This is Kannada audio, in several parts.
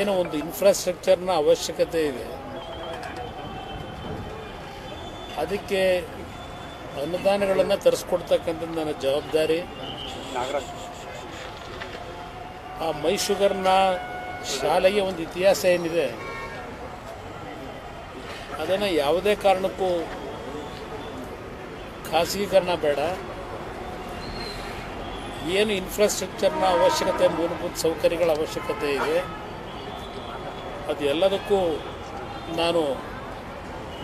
ಏನೋ ಒಂದು ಇನ್ಫ್ರಾಸ್ಟ್ರಕ್ಚರ್ನ ಅವಶ್ಯಕತೆ ಇದೆ. ಅದಕ್ಕೆ ಅನುದಾನಗಳನ್ನು ತರಿಸ್ಕೊಡ್ತಕ್ಕಂಥದ್ದು ನನ್ನ ಜವಾಬ್ದಾರಿ. ಆ ಮೈಸೂಗರ್ನ ಶಾಲೆಗೆ ಒಂದು ಇತಿಹಾಸ ಏನಿದೆ, ಅದನ್ನು ಯಾವುದೇ ಕಾರಣಕ್ಕೂ ಖಾಸಗೀಕರಣ ಬೇಡ. ಏನು ಇನ್ಫ್ರಾಸ್ಟ್ರಕ್ಚರ್ನ ಅವಶ್ಯಕತೆ, ಮೂಲಭೂತ ಸೌಕರ್ಯಗಳ ಅವಶ್ಯಕತೆ ಇದೆ. ಅದು ಎಲ್ಲದಕ್ಕೂ ನಾನು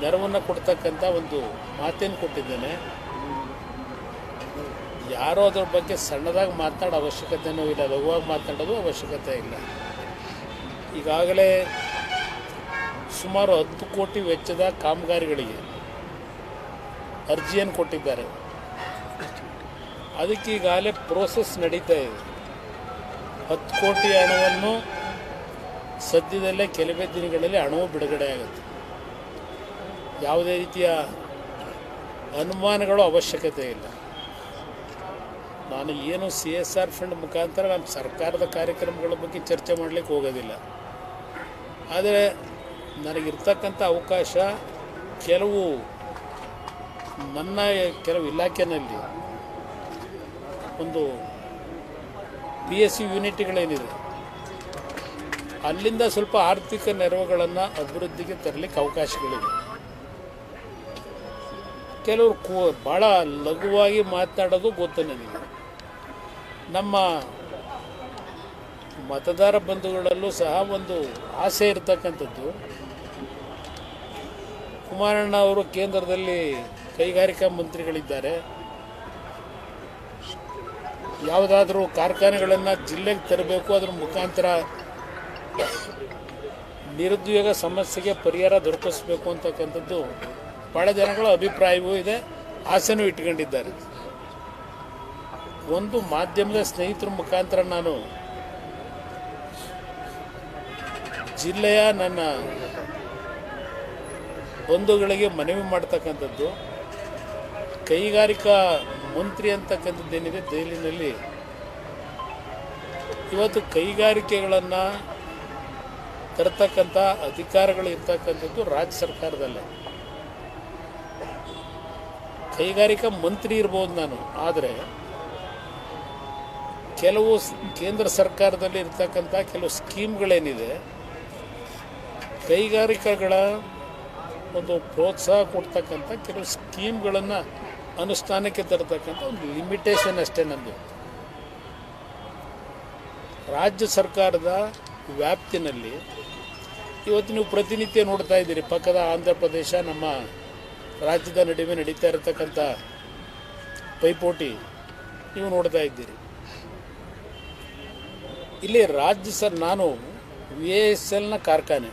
ನೆರವನ್ನು ಕೊಡ್ತಕ್ಕಂಥ ಒಂದು ಮಾತೇನು ಕೊಟ್ಟಿದ್ದೇನೆ. ಯಾರೋ ಅದ್ರ ಬಗ್ಗೆ ಸಣ್ಣದಾಗಿ ಮಾತಾಡೋ ಅವಶ್ಯಕತೆಯೂ ಇಲ್ಲ, ಲಘುವಾಗಿ ಮಾತಾಡೋದು ಅವಶ್ಯಕತೆ ಇಲ್ಲ. ಈಗಾಗಲೇ ಸುಮಾರು ಹತ್ತು ಕೋಟಿ ವೆಚ್ಚದ ಕಾಮಗಾರಿಗಳಿಗೆ ಅರ್ಜಿಯನ್ನು ಕೊಟ್ಟಿದ್ದಾರೆ. ಅದಕ್ಕೆ ಈಗಾಗಲೇ ಪ್ರೋಸೆಸ್ ನಡೀತಾ ಇದೆ. ಹತ್ತು ಕೋಟಿ ಹಣವನ್ನು ಸದ್ಯದಲ್ಲೇ ಕೆಲವೇ ದಿನಗಳಲ್ಲಿ ಹಣವು ಬಿಡುಗಡೆ ಆಗುತ್ತೆ. ಯಾವುದೇ ರೀತಿಯ ಅನುಮಾನಗಳು ಅವಶ್ಯಕತೆ ಇಲ್ಲ. ನಾನು ಏನು ಸಿ ಎಸ್ ಆರ್ ಫಂಡ್ ಮುಖಾಂತರ ನಮ್ಮ ಸರ್ಕಾರದ ಕಾರ್ಯಕ್ರಮಗಳ ಬಗ್ಗೆ ಚರ್ಚೆ ಮಾಡಲಿಕ್ಕೆ ಹೋಗೋದಿಲ್ಲ. ಆದರೆ ನನಗಿರ್ತಕ್ಕಂಥ ಅವಕಾಶ ಕೆಲವು ನನ್ನ ಕೆಲವು ಇಲಾಖೆಯಲ್ಲಿ ಒಂದು ಪಿ ಎಸ್ ಸಿ ಯೂನಿಟ್ಗಳೇನಿದೆ. ಅಲ್ಲಿಂದ ಸ್ವಲ್ಪ ಆರ್ಥಿಕ ನೆರವುಗಳನ್ನು ಅಭಿವೃದ್ಧಿಗೆ ತರಲಿಕ್ಕೆ ಅವಕಾಶಗಳಿವೆ. ಕೆಲವರು ಕೋ ಭಾಳ ಲಘುವಾಗಿ ಮಾತನಾಡೋದು ಗೊತ್ತು ನನಗೆ ನಮ್ಮ ಮತದಾರ ಬಂಧುಗಳಲ್ಲೂ ಸಹ ಒಂದು ಆಸೆ ಇರತಕ್ಕಂಥದ್ದು. ಕುಮಾರಣ್ಣ ಅವರು ಕೇಂದ್ರದಲ್ಲಿ ಕೈಗಾರಿಕಾ ಮಂತ್ರಿಗಳಿದ್ದಾರೆ. ಯಾವುದಾದ್ರೂ ಕಾರ್ಖಾನೆಗಳನ್ನು ಜಿಲ್ಲೆಗೆ ತರಬೇಕು, ಅದ್ರ ಮುಖಾಂತರ ನಿರುದ್ಯೋಗ ಸಮಸ್ಯೆಗೆ ಪರಿಹಾರ ದೊರಕಿಸಬೇಕು ಅಂತಕ್ಕಂಥದ್ದು ಭಾಳ ಜನಗಳ ಅಭಿಪ್ರಾಯವೂ ಇದೆ, ಆಸೆನೂ ಇಟ್ಕೊಂಡಿದ್ದಾರೆ. ಒಂದು ಮಾಧ್ಯಮದ ಸ್ನೇಹಿತರ ಮುಖಾಂತರ ನಾನು ಜಿಲ್ಲೆಯ ನನ್ನ ಬಂಧುಗಳಿಗೆ ಮನವಿ ಮಾಡ್ತಕ್ಕಂಥದ್ದು, ಕೈಗಾರಿಕಾ ಮಂತ್ರಿ ಅಂತಕ್ಕಂಥದ್ದೇನಿದೆ, ದೆಹಲಿನಲ್ಲಿ. ಇವತ್ತು ಕೈಗಾರಿಕೆಗಳನ್ನು ತರ್ತಕ್ಕಂಥ ಅಧಿಕಾರಗಳು ಇರ್ತಕ್ಕಂಥದ್ದು ರಾಜ್ಯ ಸರ್ಕಾರದಲ್ಲೇ. ಕೈಗಾರಿಕಾ ಮಂತ್ರಿ ಇರ್ಬೋದು ನಾನು, ಆದರೆ ಕೆಲವು ಕೇಂದ್ರ ಸರ್ಕಾರದಲ್ಲಿ ಇರ್ತಕ್ಕಂಥ ಕೆಲವು ಸ್ಕೀಮ್ಗಳೇನಿದೆ, ಕೈಗಾರಿಕೆಗಳ ಒಂದು ಪ್ರೋತ್ಸಾಹ ಕೊಡ್ತಕ್ಕಂಥ ಕೆಲವು ಸ್ಕೀಮ್ಗಳನ್ನು ಅನುಷ್ಠಾನಕ್ಕೆ ತರತಕ್ಕಂಥ ಒಂದು ಲಿಮಿಟೇಷನ್ ಅಷ್ಟೇ ನಂದು ರಾಜ್ಯ ಸರ್ಕಾರದ ವ್ಯಾಪ್ತಿನಲ್ಲಿ ಇವತ್ತು ನೀವು ಪ್ರತಿನಿತ್ಯ ನೋಡ್ತಾ ಇದ್ದೀರಿ. ಪಕ್ಕದ ಆಂಧ್ರ ಪ್ರದೇಶ, ನಮ್ಮ ರಾಜ್ಯದ ನಡುವೆ ನಡೀತಾ ಇರತಕ್ಕಂಥ ಪೈಪೋಟಿ ನೀವು ನೋಡ್ತಾ ಇದ್ದೀರಿ. ಇಲ್ಲಿ ರಾಜ್ಯ ಸರ್, ನಾನು ವಿ ಎಸ್ ಎಲ್ನ ಕಾರ್ಖಾನೆ,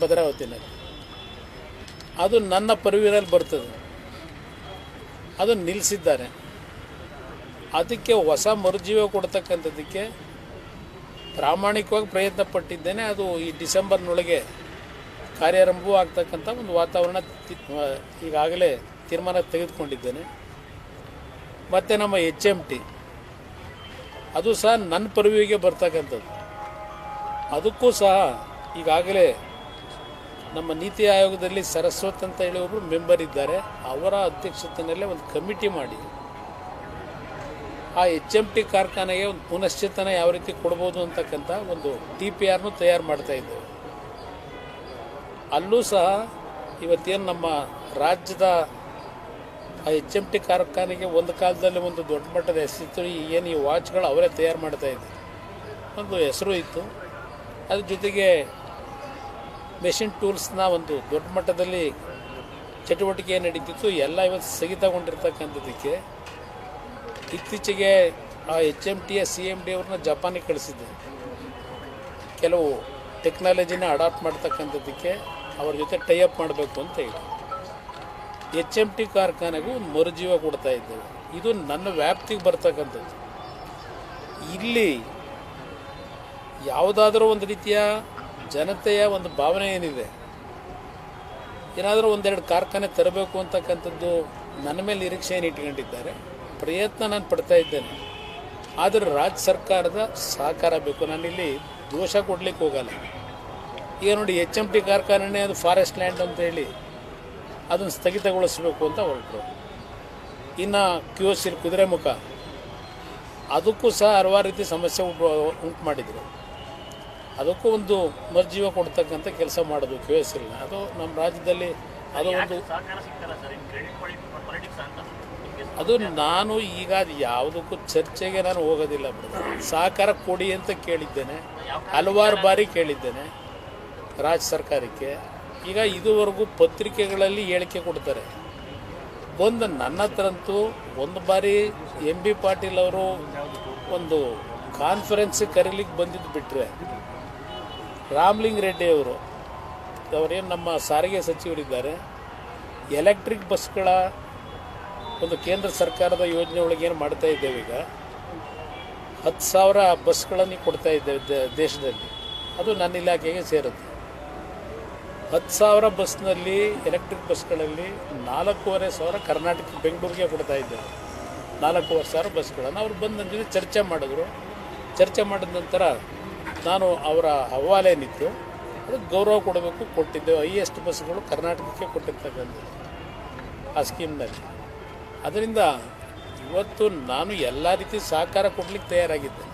ಭದ್ರಾವತಿನಲ್ಲಿ. ಅದು ನನ್ನ ಪರಿವೀರಲ್ಲಿ ಬರ್ತದೆ. ಅದು ನಿಲ್ಲಿಸಿದ್ದಾರೆ ಅದಕ್ಕೆ ಹೊಸ ಮರುಜೀವ ಕೊಡ್ತಕ್ಕಂಥದ್ದಕ್ಕೆ ಪ್ರಾಮಾಣಿಕವಾಗಿ ಪ್ರಯತ್ನ ಪಟ್ಟಿದ್ದೇನೆ. ಅದು ಈ ಡಿಸೆಂಬರ್ನೊಳಗೆ ಕಾರ್ಯಾರಂಭವೂ ಆಗ್ತಕ್ಕಂಥ ಒಂದು ವಾತಾವರಣ ಈಗಾಗಲೇ ತೀರ್ಮಾನ ತೆಗೆದುಕೊಂಡಿದ್ದೇನೆ. ಮತ್ತು ನಮ್ಮ ಎಚ್ ಎಂ ಟಿ, ಅದು ಸಹ ನನ್ನ ಪರವಿಗೆ ಬರ್ತಕ್ಕಂಥದ್ದು. ಅದಕ್ಕೂ ಸಹ ಈಗಾಗಲೇ ನಮ್ಮ ನೀತಿ ಆಯೋಗದಲ್ಲಿ ಸರಸ್ವತ್ ಅಂತ ಹೇಳಿ ಒಬ್ಬರು ಮೆಂಬರ್ ಇದ್ದಾರೆ. ಅವರ ಅಧ್ಯಕ್ಷತೆಯಲ್ಲೇ ಒಂದು ಕಮಿಟಿ ಮಾಡಿ ಆ ಎಚ್ ಎಂ ಟಿ ಕಾರ್ಖಾನೆಗೆ ಒಂದು ಪುನಶ್ಚೇತನ ಯಾವ ರೀತಿ ಕೊಡ್ಬೋದು ಅಂತಕ್ಕಂಥ ಒಂದು ಟಿ ಪಿ ಆರ್ನು ತಯಾರು ಮಾಡ್ತಾ ಇದ್ದೇವೆ ಅಲ್ಲೂ ಸಹ ಇವತ್ತೇನು ನಮ್ಮ ರಾಜ್ಯದ ಆ ಎಚ್ ಎಂ ಟಿ ಕಾರ್ಖಾನೆಗೆ ಒಂದು ಕಾಲದಲ್ಲಿ ಒಂದು ದೊಡ್ಡ ಮಟ್ಟದ ಹೆಸರಿತ್ತು ಏನು ಈ ವಾಚ್ಗಳು ಅವರೇ ತಯಾರು ಮಾಡ್ತಾ ಇದ್ದೆ. ಒಂದು ಹೆಸರು ಇತ್ತು. ಅದ್ರ ಜೊತೆಗೆ ಮೆಷಿನ್ ಟೂಲ್ಸ್ನ ಒಂದು ದೊಡ್ಡ ಮಟ್ಟದಲ್ಲಿ ಚಟುವಟಿಕೆ ನಡೀತಿತ್ತು, ಎಲ್ಲ ಇವತ್ತು ಸ್ಥಗಿತಗೊಂಡಿರ್ತಕ್ಕಂಥದ್ದಕ್ಕೆ ಇತ್ತೀಚೆಗೆ ಆ ಎಚ್ ಎಂ ಟಿಯ ಸಿ ಎಂ ಡಿ ಅವ್ರನ್ನ ಜಪಾನಿಗೆ ಕಳಿಸಿದ್ದೆ. ಕೆಲವು ಟೆಕ್ನಾಲಜಿನ ಅಡಾಪ್ಟ್ ಮಾಡ್ತಕ್ಕಂಥದ್ದಕ್ಕೆ ಅವ್ರ ಜೊತೆ ಟೈಅಪ್ ಮಾಡಬೇಕು ಅಂತ ಹೇಳಿ. ಎಚ್ ಎಂ ಟಿ ಕಾರ್ಖಾನೆಗೂ ಒಂದು ಮರುಜೀವ ಕೊಡ್ತಾ ಇದ್ದೇವೆ. ಇದು ನನ್ನ ವ್ಯಾಪ್ತಿಗೆ ಬರ್ತಕ್ಕಂಥದ್ದು. ಇಲ್ಲಿ ಯಾವುದಾದ್ರೂ ಒಂದು ರೀತಿಯ ಜನತೆಯ ಒಂದು ಭಾವನೆ ಏನಿದೆ? ಏನಾದರೂ ಒಂದೆರಡು ಕಾರ್ಖಾನೆ ತರಬೇಕು ಅಂತಕ್ಕಂಥದ್ದು ನನ್ನ ಮೇಲೆ ನಿರೀಕ್ಷೆ ಏನು ಇಟ್ಕೊಂಡಿದ್ದಾರೆ ಪ್ರಯತ್ನ ನಾನು ಪಡ್ತಾ ಇದ್ದೇನೆ. ಆದರೆ ರಾಜ್ಯ ಸರ್ಕಾರದ ಸಹಕಾರ ಬೇಕು. ನಾನಿಲ್ಲಿ ದೋಷ ಕೊಡ್ಲಿಕ್ಕೆ ಹೋಗಲ್ಲ. ಈಗ ನೋಡಿ ಎಚ್ ಎಂ ಟಿ ಕಾರ್ಖಾನೆ ಅದು ಫಾರೆಸ್ಟ್ ಲ್ಯಾಂಡ್ ಅಂತ ಹೇಳಿ ಅದನ್ನು ಸ್ಥಗಿತಗೊಳಿಸಬೇಕು ಅಂತ ಹೊರಟರು. ಇನ್ನು ಕ್ಯೂ ಎಸ್ ಕುದುರೆ ಮುಖ. ಅದಕ್ಕೂ ಸಹ ಹಲವಾರು ರೀತಿ ಸಮಸ್ಯೆ ಉಂಟು ಉಂಟು ಮಾಡಿದರು. ಅದಕ್ಕೂ ಒಂದು ಮರ್ಜೀವ ಕೊಡ್ತಕ್ಕಂಥ ಕೆಲಸ ಮಾಡೋದು ಕ್ಯೂ ಎಸ್ ಇಲ್ಲ ಅದು ನಮ್ಮ ರಾಜ್ಯದಲ್ಲಿ ಅದು ಒಂದು ಅದು ನಾನು ಈಗ ಅದು ಯಾವುದಕ್ಕೂ ಚರ್ಚೆಗೆ ನಾನು ಹೋಗೋದಿಲ್ಲ. ಸಹಕಾರ ಕೊಡಿ ಅಂತ ಕೇಳಿದ್ದೇನೆ. ಹಲವಾರು ಬಾರಿ ಕೇಳಿದ್ದೇನೆ ರಾಜ್ಯ ಸರ್ಕಾರಕ್ಕೆ. ಈಗ ಇದುವರೆಗೂ ಪತ್ರಿಕೆಗಳಲ್ಲಿ ಹೇಳಿಕೆ ಕೊಡ್ತಾರೆ. ಬಂದು ನನ್ನ ಹತ್ರಂತೂ ಒಂದು ಬಾರಿ ಎಂ ಬಿ ಪಾಟೀಲ್ ಅವರು ಒಂದು ಕಾನ್ಫರೆನ್ಸ್ ಕರೀಲಿಕ್ಕೆ ಬಂದಿದ್ದು ಬಿಟ್ಟರೆ ರಾಮ್ಲಿಂಗ್ ರೆಡ್ಡಿ ಅವರು, ಅವರೇನು ನಮ್ಮ ಸಾರಿಗೆ ಸಚಿವರಿದ್ದಾರೆ. ಎಲೆಕ್ಟ್ರಿಕ್ ಬಸ್ಗಳ ಒಂದು ಕೇಂದ್ರ ಸರ್ಕಾರದ ಯೋಜನೆ ಒಳಗೆ ಏನು ಮಾಡ್ತಾ ಇದ್ದೇವೆ ಈಗ? ಹತ್ತು ಸಾವಿರ ಬಸ್ಗಳನ್ನು ಕೊಡ್ತಾ ಇದ್ದೇವೆ ದೇಶದಲ್ಲಿ. ಅದು ನನ್ನ ಇಲಾಖೆಗೆ ಸೇರುತ್ತೆ. ಹತ್ತು ಸಾವಿರ ಬಸ್ನಲ್ಲಿ, ಎಲೆಕ್ಟ್ರಿಕ್ ಬಸ್ಗಳಲ್ಲಿ ನಾಲ್ಕೂವರೆ ಸಾವಿರ ಕರ್ನಾಟಕ, ಬೆಂಗಳೂರಿಗೆ ಕೊಡ್ತಾ ಇದ್ದೇವೆ. ನಾಲ್ಕೂವರೆ ಸಾವಿರ ಬಸ್ಗಳನ್ನು. ಅವ್ರು ಬಂದು ನನ್ನ ಚರ್ಚೆ ಮಾಡಿದ್ರು. ಚರ್ಚೆ ಮಾಡಿದ ನಂತರ ನಾನು ಅವರ ಅಹವಾಲೇನಿತ್ತು ಅದಕ್ಕೆ ಗೌರವ ಕೊಡಬೇಕು, ಕೊಟ್ಟಿದ್ದೆವು. ಹೈಯೆಸ್ಟ್ ಬಸ್ಗಳು ಕರ್ನಾಟಕಕ್ಕೆ ಕೊಟ್ಟಿರ್ತಕ್ಕಂಥದ್ದು ಆ ಸ್ಕೀಮ್ನಲ್ಲಿ. ಅದರಿಂದ ಇವತ್ತು ನಾನು ಎಲ್ಲ ರೀತಿ ಸಹಕಾರ ಕೊಡ್ಲಿಕ್ಕೆ ತಯಾರಾಗಿದ್ದೇನೆ.